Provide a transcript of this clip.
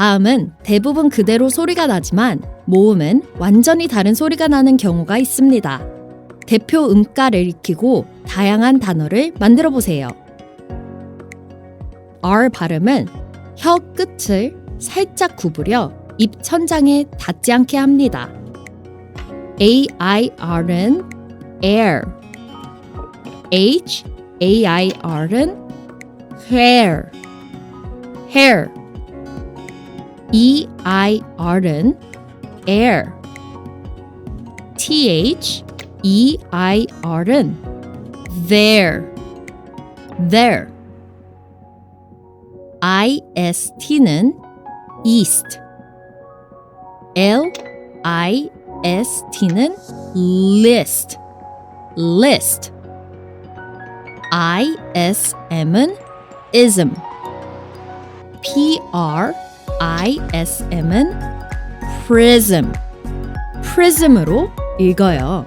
다음은 대부분 그대로 소리가 나지만 모음은 완전히 다른 소리가 나는 경우가 있습니다. 대표 음가를 익히고 다양한 단어를 만들어 보세요. R 발음은 혀 끝을 살짝 구부려 입 천장에 닿지 않게 합니다. A I R은 air, H A I R은 hair, hair, E I R은 air, T H E I R은 there, there. IST는 east, L I S T는 list, list. I S M은 ism, P R I S M은 prism, prism으로 읽어요.